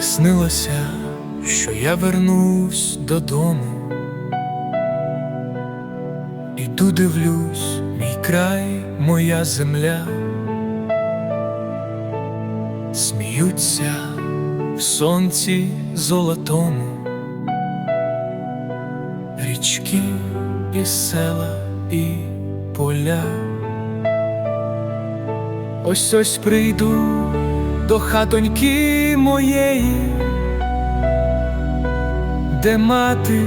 снилося, що я вернусь додому. Іду дивлюсь, мій край, моя земля. Сміються в сонці золотому, річки і села і поля. Ось ось прийду до хатоньки моєї, де мати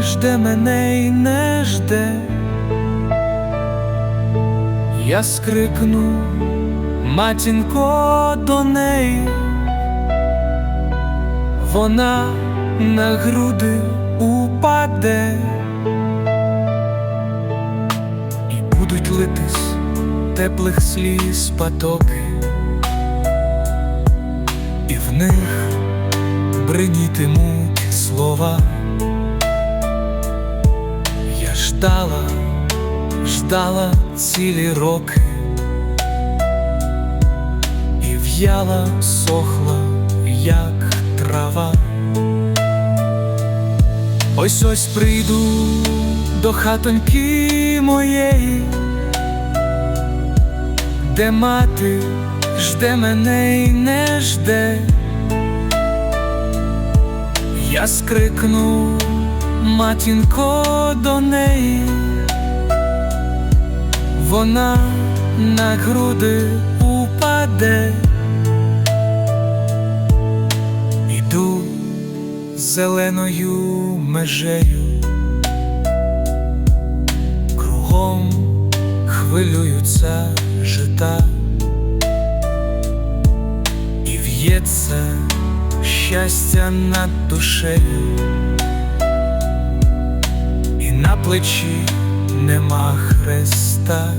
жде мене й не жде. Я скрикну, матінко до неї, вона на груди упаде, будуть литись теплих сліз потоки, і в них бринітимуть слова. Я ждала, ждала цілі роки, і в'яла сохла, як трава. Ось ось прийду до хатоньки моєї, де мати жде мене й не жде. Я скрикну, матінко до неї, вона на груди упаде. Іду зеленою межею, кругом хвилюються жита, в'ється щастя над душею, і на плечі нема хреста.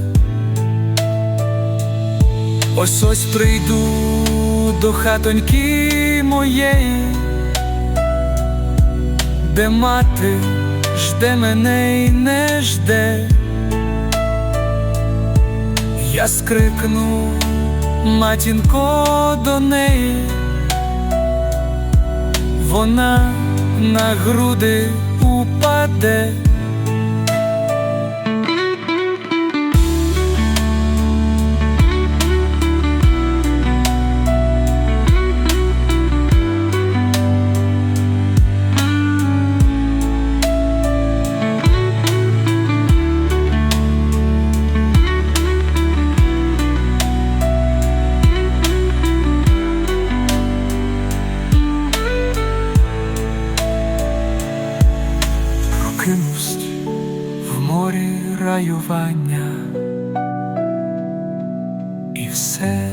Ось ось прийду до хатоньки моєї, де мати жде мене й не жде. Я скрикну, матінко до неї, вона на груди упаде. Прокинувсь в морі раювання, і все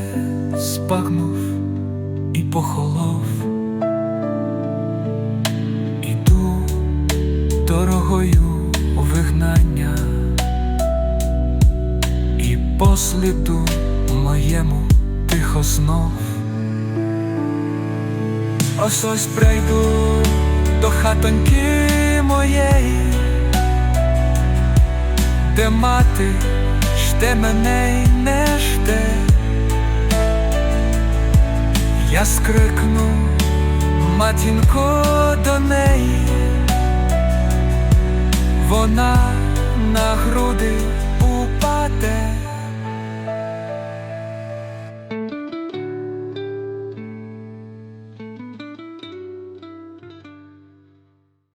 спагнув і похолов. Іду дорогою вигнання, і по сліду моєму тихо знов. Ось ось прийду до хатоньки моєї, де мати жде мене й не жде. Я скрикну, матінко до неї, вона на груди